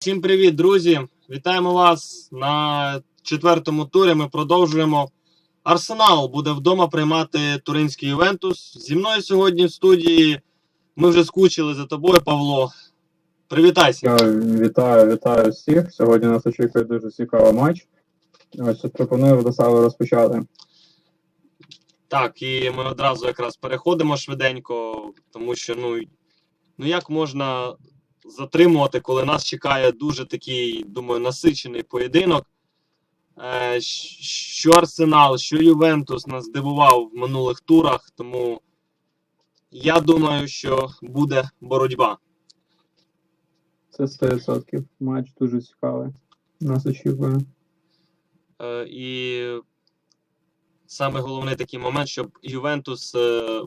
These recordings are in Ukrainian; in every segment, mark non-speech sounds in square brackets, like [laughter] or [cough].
Всім привіт, друзі! Вітаємо вас на четвертому турі. Ми продовжуємо. Арсенал буде вдома приймати туринський Ювентус. Зі мною сьогодні в студії. Ми вже скучили за тобою, Павло. Привітайся. Вітаю, вітаю всіх. Сьогодні нас очікує дуже цікавий матч. Ось пропоную Владиславу розпочати. Так, і ми одразу якраз переходимо швиденько, тому що ну, ну як можна затримувати, коли нас чекає дуже такий, думаю, насичений поєдинок. Е, що Арсенал, що Ювентус нас здивував в минулих турах, тому я думаю, що буде боротьба. Це 100% матч дуже цікавий. Нас очікує. Е, і саме головний такий момент, щоб Ювентус, е,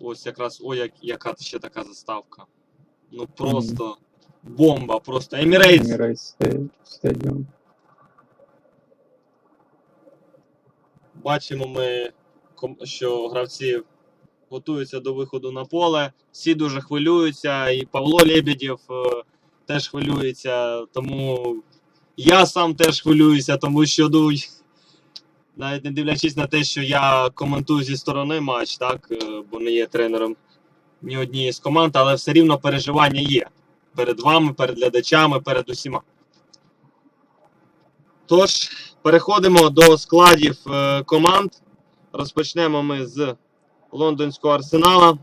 ось якраз ой, як, яка ще така заставка. Ну просто бомба, просто Емірейтс. Emirates Stadium. Бачимо ми, що гравці готуються до виходу на поле. Всі дуже хвилюються, і Павло Лебедєв е, теж хвилюється. Тому я сам теж хвилююся, тому що ну, [laughs] навіть не дивлячись на те, що я коментую зі сторони матч, так, е, бо не є тренером ні однієї з команд, але все рівно переживання є перед вами, перед глядачами, перед усіма. Тож, переходимо до складів е, команд. Розпочнемо ми з лондонського арсенала.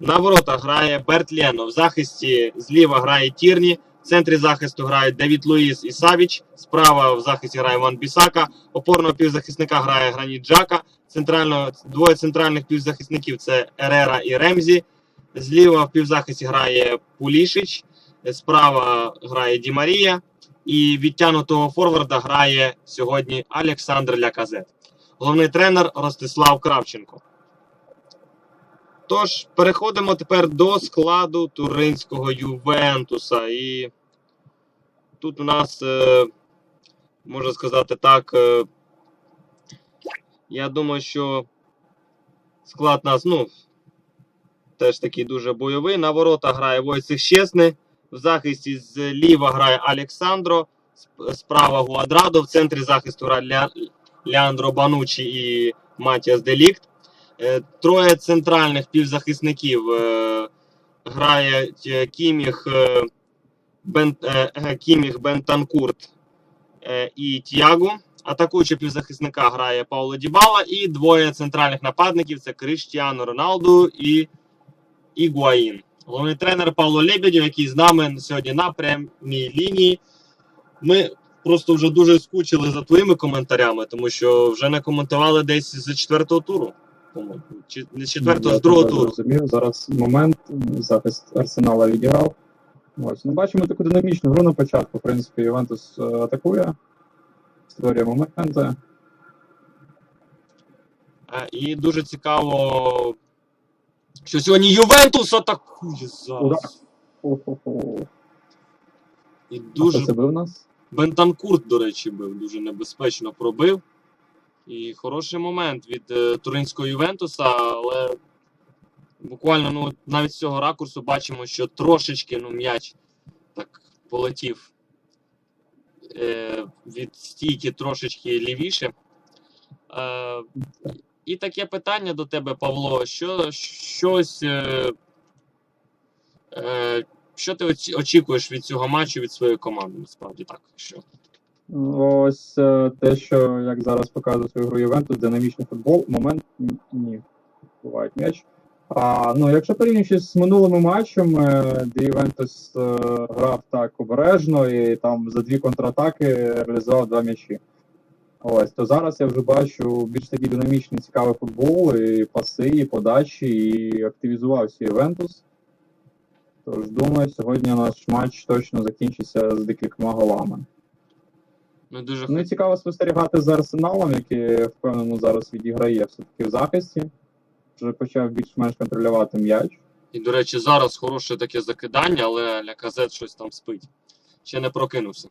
На воротах грає Берт Лено. В захисті зліва грає Тірні. В центрі захисту грають Давід Луїс і Савіч. Справа в захисті грає Ван Бісака. Опорного півзахисника грає Граніт Джака. Центрально, двоє центральних півзахисників це Ерера і Ремзі. Зліва в півзахисті грає Пулішич. Справа грає Ді Марія. І відтянутого форварда грає сьогодні Олександр Ляказет. Головний тренер Ростислав Кравченко. Тож, переходимо тепер до складу туринського Ювентуса. І тут у нас, е, можна сказати так, е, я думаю, що склад нас, ну, теж такий дуже бойовий. На ворота грає Войцех Щесний. В захисті зліва грає Олександро, справа Гуадрадо, в центрі захисту грає Ля... Леандро Банучі і Матіас Делікт. Е, Троє центральних півзахисників е, грає е, Кіміх, Бен... Кіміх Бентанкурт і Тіаго. Атакуючи півзахисника грає Пауло Дібала і двоє центральних нападників це Криштіано Роналду і Ігуаїн. Головний тренер Павло Лебедєв, який з нами сьогодні на прямій лінії. Ми просто вже дуже скучили за твоїми коментарями, тому що вже не коментували десь з четвертого туру. Чи не з четвертого, Я з другого туру. Зрозумів. Зараз момент. Захист Арсенала відіграв. Ось. Ну, бачимо таку динамічну гру на початку. В принципі, Ювентус е, атакує, створює моменти. І дуже цікаво, що сьогодні Ювентус атакує зараз. І дуже це бив нас? Бентанкурт, до речі, бив дуже небезпечно пробив. І хороший момент від е, туринського Ювентуса, але буквально ну, навіть з цього ракурсу бачимо, що трошечки ну, м'яч так полетів е, від стійки трошечки лівіше. Е, і таке питання до тебе, Павло. Що, щось, е, е, що ти очікуєш від цього матчу від своєї команди? Насправді так. Що? Ось е, те, що як зараз показує свою гру Ювентус, динамічний футбол, момент ні. Бувають м'яч. А, ну, якщо порівнюючи з минулими матчами, де Ювентус е, грав так обережно і там за дві контратаки реалізував два м'ячі. Ось, то зараз я вже бачу більш такий динамічний цікавий футбол, і паси, і подачі, і активізувався Ювентус. Тож думаю, сьогодні наш матч точно закінчиться з декількома голами. Ну, дуже Ну цікаво спостерігати за арсеналом, який впевнено зараз відіграє все-таки в захисті. Вже почав більш-менш контролювати м'яч. І, до речі, зараз хороше таке закидання, але Ляказет щось там спить. Ще не прокинувся.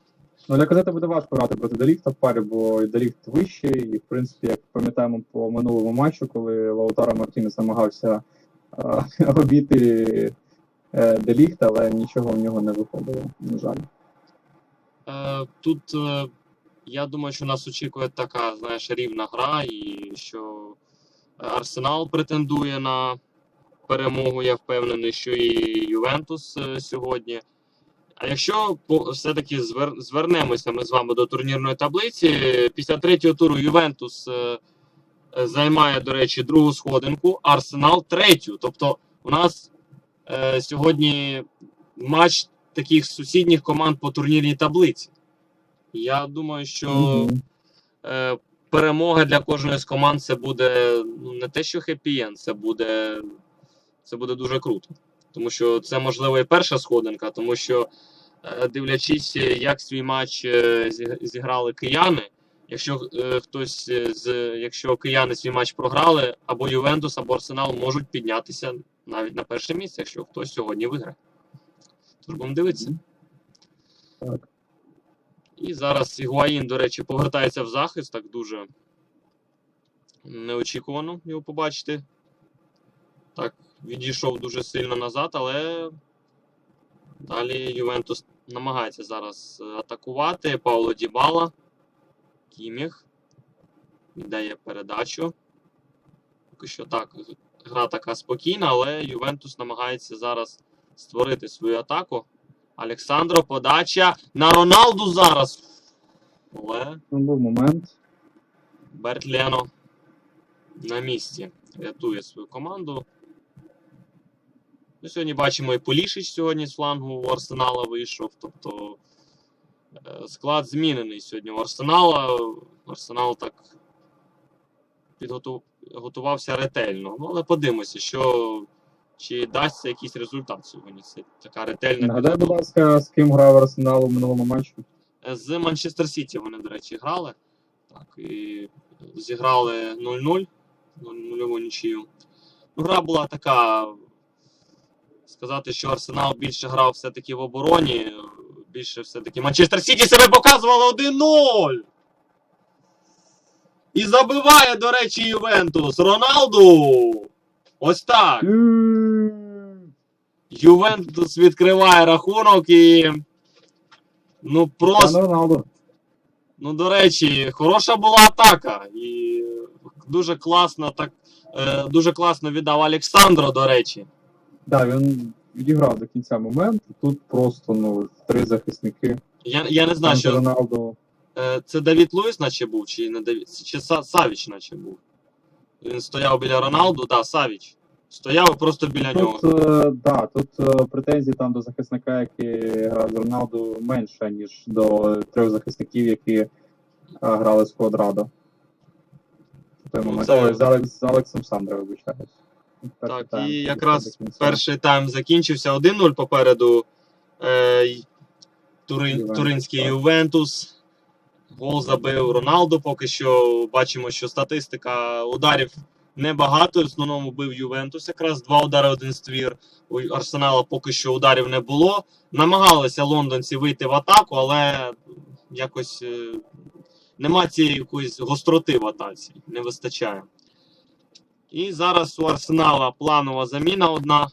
Ну, для казати буде важко грати проти Делікта в парі, бо і Делікт вищий, і в принципі, як пам'ятаємо по минулому матчу, коли Лаутаро Мартінес намагався е, [laughs] обійти е, Делікт, але нічого в нього не виходило, на жаль. Е, Тут е, я думаю, що нас очікує така, знаєш, рівна гра, і що Арсенал претендує на перемогу. Я впевнений, що і Ювентус е, сьогодні. А якщо все-таки звернемося ми з вами до турнірної таблиці, після третього туру Ювентус е, е, займає, до речі, другу сходинку, Арсенал третю. Тобто, у нас е, сьогодні матч таких сусідніх команд по турнірній таблиці. Я думаю, що е, перемога для кожної з команд це буде ну, не те, що хеппі-енд, це буде, це буде дуже круто. Тому що це можливо і перша сходинка, тому що е, дивлячись, е, як свій матч е, зіграли кияни. Якщо хтось з якщо кияни свій матч програли, або Ювентус, або Арсенал можуть піднятися навіть на перше місце, якщо хтось сьогодні виграє. Тож будемо дивитися. Так. І зараз Ігуаїн, до речі, повертається в захист, так дуже неочікувано його побачити. Так, відійшов дуже сильно назад, але далі Ювентус намагається зараз е, атакувати. Пауло Дібала. Кіміх. Віддає передачу. Поки що так, гра така спокійна, але Ювентус намагається зараз створити свою атаку. Олександро, подача на Роналду зараз. Але був момент. Берт Лено на місці рятує свою команду. Ну, сьогодні бачимо і Полішич сьогодні з флангу у Арсенала вийшов. Тобто е, склад змінений сьогодні у Арсенала. Арсенал так підготувався ретельно. Ну, але подивимося, що чи дасться якийсь результат сьогодні. Це така ретельна Нагадай, будь ласка, з ким грав Арсенал у минулому матчі? З Манчестер Сіті вони, до речі, грали. Так, і зіграли 0-0, ну, нульову нічию. Ну, гра була така. Сказати, що Арсенал більше грав все-таки в обороні. Більше все-таки Манчестер Сіті себе показувало 1-0. І забиває, до речі, Ювентус. Роналду. Ось так. Ювентус відкриває рахунок і. Ну просто. Ну, до речі, хороша була атака. І дуже класно так. Е, дуже класно віддав Олександро, до речі. Так, він відіграв до кінця момент. Тут просто ну, три захисники. Я, я не знаю, Там що Роналду. е, це Давід Луїс, наче був, чи не Давід, чи Са, Савіч, наче був. Він стояв біля Роналду, так, да, Савіч. Стояв просто біля нього. Тут, е, да, тут е, претензії там до захисника, який грав з Роналду, менше, ніж до трьох захисників, які грали з Квадрадо. В той Ну, момент. це- з, Алекс, з Алексом Сандро, вибачаюсь. Перший Так, тайм і якраз перший тайм закінчився 1-0 попереду. Е, Турин, Ювентус, Туринський так. Ювентус. Гол забив Роналду. Поки що бачимо, що статистика ударів небагато. В основному бив Ювентус. Якраз два удари, один ствір. У Арсенала поки що ударів не було. Намагалися лондонці вийти в атаку, але якось е, нема цієї якоїсь гостроти в атаці. Не вистачає. І зараз у Арсенала планова заміна одна.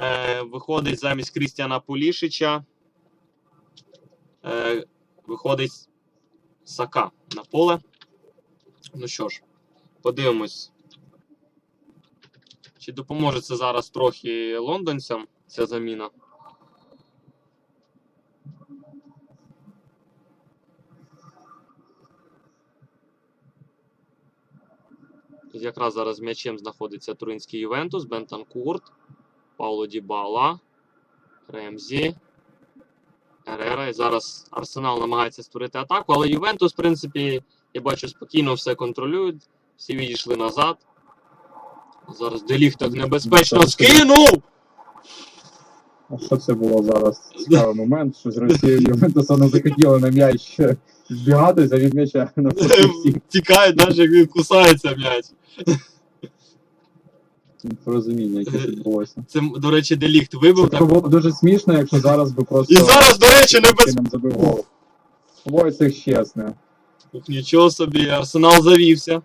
Е, виходить замість Крістіана Пулішича. Е, виходить Сака на поле. Ну що ж, подивимось. Чи допоможе це зараз трохи лондонцям ця заміна? Якраз зараз м'ячем знаходиться туринський Ювентус, Бентанкурт, Пауло Дібала, Ремзі, Ерера. І зараз Арсенал намагається створити атаку, але Ювентус, в принципі, я бачу, спокійно все контролюють. Всі відійшли назад. Зараз Деліг так небезпечно скинув! Що це було зараз? Цікавий момент, що з Росією Ювентуса не захотіли на м'яч збігатися від м'яча на всіх. Тікає, навіть як він кусається м'яч. Порозуміння, яке відбулося. Це, до речі, Деліхт вибив. Це Так. було б дуже смішно, якщо зараз би просто І зараз, до речі, небезпечно. нам забив гол. Войцех чесне. Ух, нічого собі, Арсенал завівся.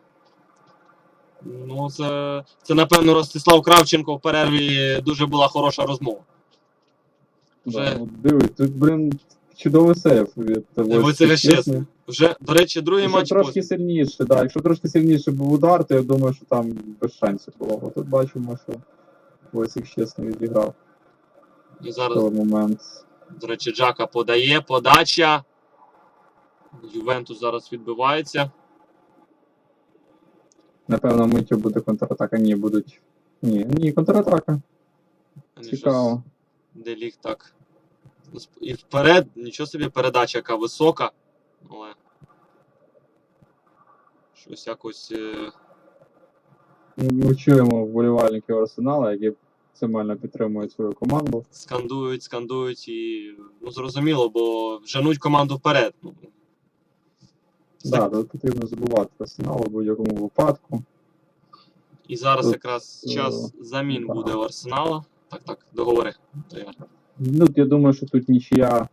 Ну, це, це, напевно, Ростислав Кравченко в перерві дуже була хороша розмова. Вже- Дивись, тут, блин, чудовий сейф від Войцеха Щесни. Щесни. Вже, до речі, другий Якщо матч трошки сильніше, да. Якщо трошки сильніше був удар, то я думаю, що там без шансів було. Бо тут бачимо, що Войцех чесно відіграв І зараз, той момент. до речі, Джака подає, подача. Ювентус зараз відбивається. Напевно, миттю буде контратака. Ні, будуть. Ні, ні, контратака. Цікаво. щось- Де ліг так. І вперед, нічого собі передача, яка висока. Але. Щось якось. е, Ми чуємо вболівальників Арсенала, які максимально підтримують свою команду. скандують, скандують і. Ну, зрозуміло, бо женуть команду вперед. Ну, Так, да, тут потрібно забувати Арсенал у будь-якому випадку. І зараз Тут, якраз е, час замін да. буде у Арсенала. Так, так, договори. Ну, я думаю, що тут нічия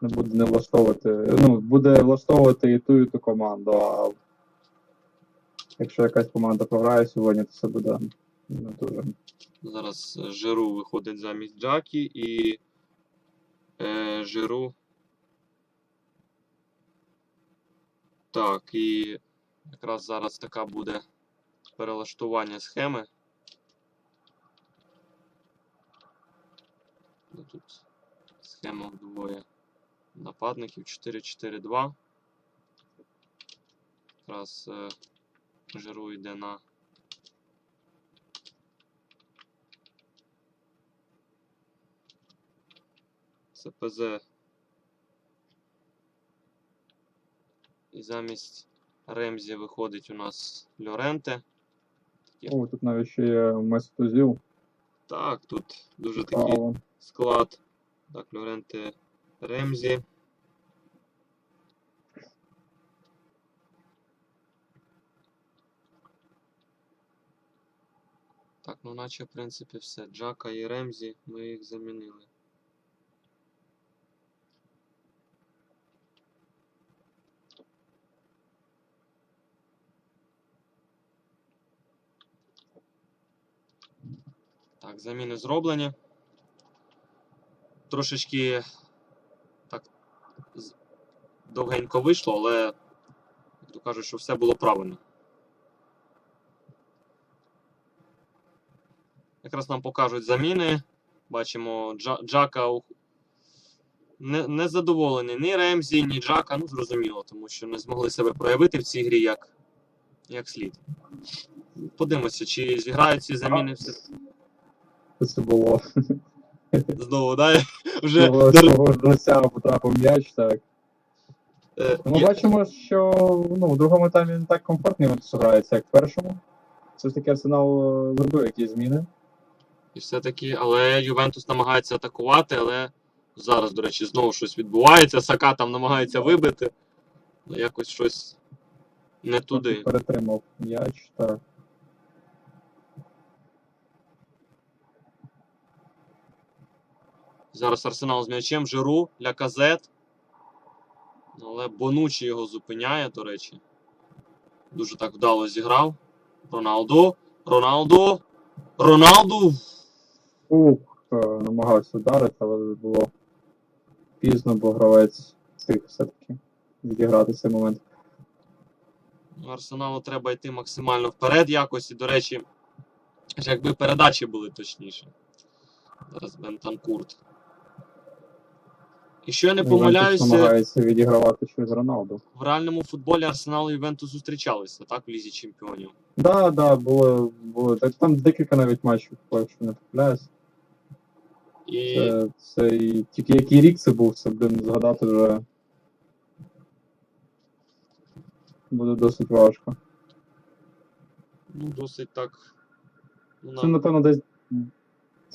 не буде не влаштовувати. Ну, буде влаштовувати і ту, і ту команду. А якщо якась команда програє сьогодні, то це буде не дуже. Зараз е, Жиру виходить замість Джакі і е, Жиру. Так, і якраз зараз така буде перелаштування схеми. Ну, Тут схема вдвоє нападників 4-4-2. Якраз е, Жиру йде на СПЗ. І замість Ремзі виходить у нас Льоренте. О, тут навіть ще є Месутузіл. Так, тут дуже такий склад. Так, Льоренте Ремзі. Так, ну наче в принципі все. Джака і Ремзі ми їх замінили. Так, заміни зроблені. Трошечки так довгенько вийшло, але то кажуть, що все було правильно. Якраз нам покажуть заміни. Бачимо Джака не, задоволений ні Ремзі, ні Джака. Ну, зрозуміло, тому що не змогли себе проявити в цій грі як, як слід. Подивимося, чи зіграють ці заміни Це було. Знову, да? [laughs] Вже Того до- свого гравця потрапив м'яч, так. е, Ми я- бачимо, що ну, в другому таймі не так комфортно грається, як в першому. Все ж таки Арсенал е, зробив якісь зміни. І все-таки, але Ювентус намагається атакувати, але зараз, до речі, знову щось відбувається. Сака там намагається вибити. Ну, якось щось не туди. Перетримав м'яч, так. Зараз Арсенал з м'ячем, Жиру, Ляказет. Але Бонучі його зупиняє, до речі. Дуже так вдало зіграв. Роналду. Роналду. Роналду. Ух, е, намагався вдарити, але було пізно, бо гравець встиг все-таки відіграти цей момент. Арсеналу треба йти максимально вперед якось. І, до речі, якби передачі були точніше. Зараз Бентанкурт. І я не помиляюся, намагається відігравати щось Роналду. в реальному футболі Арсенал і Ювентус зустрічалися, так, в Лізі Чемпіонів. Да, да, було, було. Так, там декілька навіть матчів, якщо не помиляюсь. І Це, це і тільки який рік це був, це блин, згадати вже буде досить важко. ну, досить так. Ну, Це, напевно, десь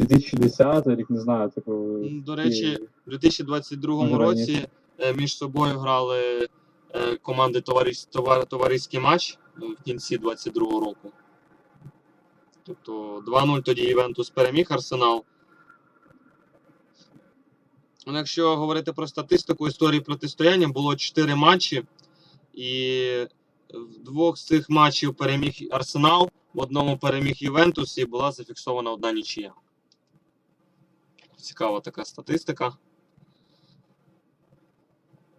2010 рік, не знаю, типу. До речі, У 2022 Може, році е, між собою грали е, команди товариш, товар, товариський матч е, в кінці 22 року. Тобто 2-0 тоді Івентус переміг Арсенал. Ну, Якщо говорити про статистику історії протистояння, було 4 матчі, і в двох з цих матчів переміг Арсенал, в одному переміг Ювентус і була зафіксована одна нічия. Цікава така статистика.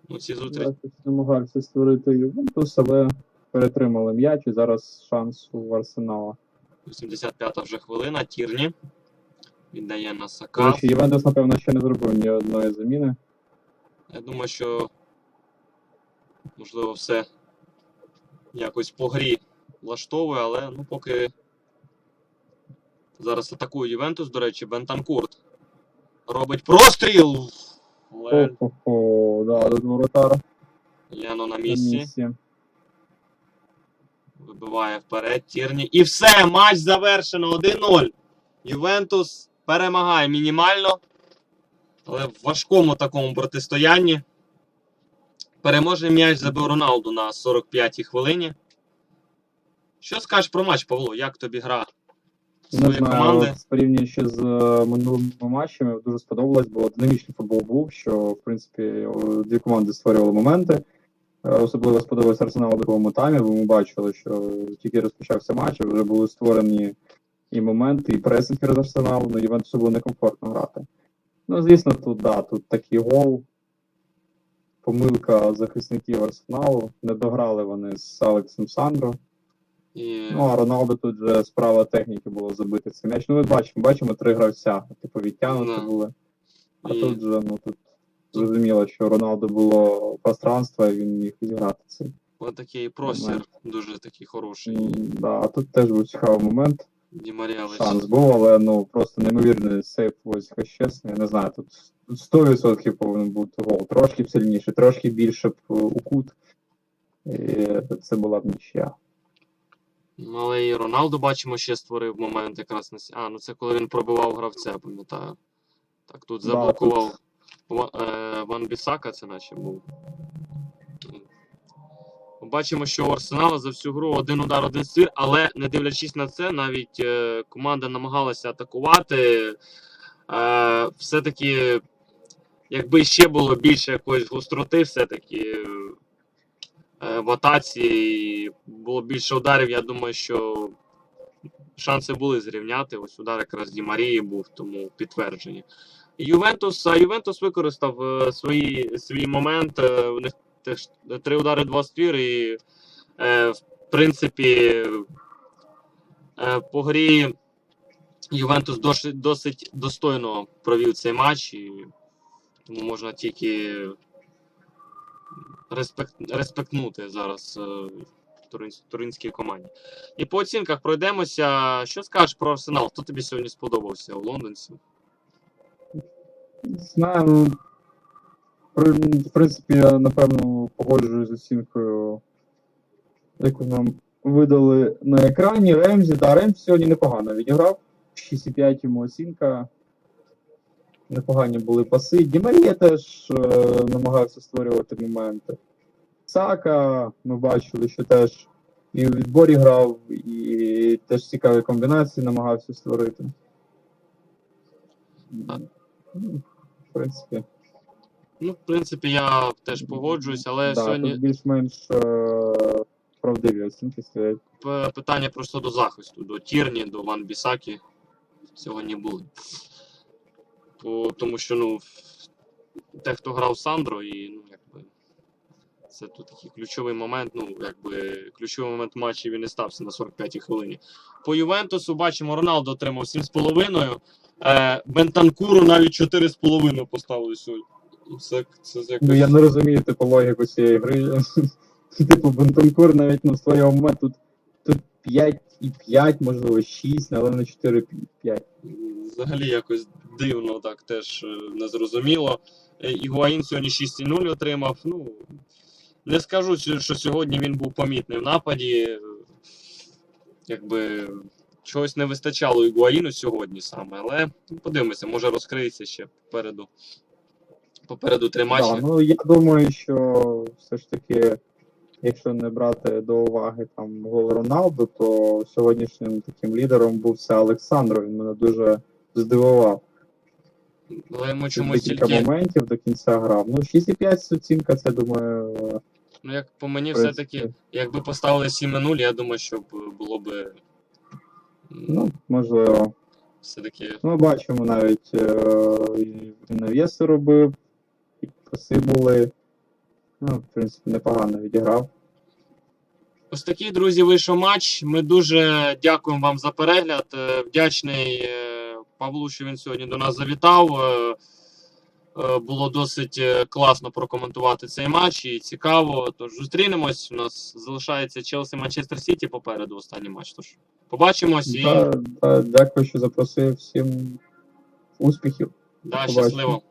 у цій зустрічі. Намагався створити Ювентус, але перетримали м'яч і зараз шанс у Арсенала. 85-та вже хвилина. Тірні. Віддає на Сака. що Ювентус, напевно, ще не зробив ні одної заміни. Я думаю, що можливо все якось по грі влаштовує, але ну поки зараз атакує Ювентус, до речі, Бентанкурт робить простріл. Але О-хо-хо, да, тут воротар Яно на на місці. місці. Вибиває вперед Тірні. І все, матч завершено 1-0. Ювентус перемагає мінімально, але в важкому такому протистоянні. Переможний м'яч забив Роналду на 45-й хвилині. Що скажеш про матч, Павло? Як тобі гра знаю, команди? от порівнюючи з е, минулими матчами, дуже сподобалось, бо динамічний футбол був, що в принципі дві команди створювали моменти. Е, Особливо сподобався Арсенал у другому таймі, бо ми бачили, що тільки розпочався матч, вже були створені і моменти, і пресинг з Арсеналу, ну Ювентусу було некомфортно грати. Ну, звісно, тут да, тут такий гол. Помилка захисників Арсеналу. Не дограли вони з Алексом Сандро. І... Ну, а Роналдо тут же справа техніки було забити цей м'яч. Ну, ми бачимо, бачимо три гравця, типу відтягнуті Да. були. А І- тут же, ну тут зрозуміло, що у Роналдо було пространство, і він міг зіграти цей. Ось такий простір, Момент. дуже такий хороший. М, Да, а тут теж був цікавий момент. Ді Шанс був, але ну просто неймовірний сейф ось чесний. Я не знаю, тут, тут 100% повинен бути гол. Трошки сильніше, трошки більше б е, у кут. І це була б нічия. Ну, Але і Роналду бачимо, ще створив момент якраз на А, ну це коли він пробивав гравця, пам'ятаю. Так, тут заблокував е, Ван Бісака, це наче був. Бачимо, що у Арсенала за всю гру один удар, один ствір, але не дивлячись на це, навіть е, команда намагалася атакувати. Е, все-таки, якби ще було більше якоїсь гостроти, все-таки в атаці і було більше ударів, я думаю, що шанси були зрівняти. Ось удар якраз Ді Марії був, тому підтвердження. Ювентус, а Ювентус використав е, свої, свій момент. е, У них теж три удари, два ствір, і е, в принципі е, по грі Ювентус досить, досить достойно провів цей матч, і тому можна тільки респект, респектнути зараз е, туринській команді. І по оцінках пройдемося. Що скажеш про Арсенал? Хто тобі сьогодні сподобався у лондонців? Знаю, ну, в принципі, я напевно погоджуюсь з оцінкою, яку нам видали на екрані. Ремзі, да, Ремзі сьогодні непогано відіграв. 6,5 йому оцінка. Непогані були паси. Дімарія теж е, намагався створювати моменти. Сака, ми бачили, що теж і у відборі грав, і теж цікаві комбінації намагався створити. Ну, В принципі. Ну, в принципі, я теж погоджуюсь, але да, сьогодні більш-менш е, правдиві оцінки стоять. питання просто до захисту, до Тірні, до Ван Бісакі сьогодні були. По, тому що, ну, те, хто грав Сандро, і ну, якби. Це тут такий ключовий момент. Ну, якби ключовий момент матчі він і стався на 45-й хвилині. По Ювентусу бачимо, Роналдо отримав 7,5. Е, Бентанкуру навіть 4,5 поставили сьогодні. Це, це якось... Ну я не розумію типу логіку цієї гри. [laughs] типу Бентонкур навіть ну, в своєму тут, тут 5 і 5, можливо, 6, але не 4 5. Взагалі якось дивно, так теж е, незрозуміло. Е, Ігуаїн сьогодні 6,0 отримав. Ну, не скажу, що що сьогодні він був помітний в нападі. Е, Якби чогось не вистачало Ігуаїну сьогодні саме, але ну, подивимося, може розкриється ще попереду. Попереду три матчі. Да, ну я думаю, що все ж таки, якщо не брати до уваги там гол Роналду, то сьогоднішнім таким лідером був це Олександро. Він мене дуже здивував. Але йому чомусь Декілька тільки, моментів до кінця грав. Ну, 6,5 оцінка, це думаю. ну як по мені, все-таки, якби поставили 7-0, я думаю, що було б Ну, можливо. все-таки Ми бачимо навіть е, навіси робив, і коси були. Ну, в принципі, непогано відіграв. Ось такий, друзі, вийшов матч. Ми дуже дякуємо вам за перегляд. Е, Вдячний е, Павлу, що він сьогодні до нас завітав. Е, Було досить класно прокоментувати цей матч і цікаво. Тож зустрінемось. У нас залишається Челсі Манчестер Сіті попереду останній матч. Тож побачимось і Да, да, дякую, що запросив всім успіхів. да, щасливо.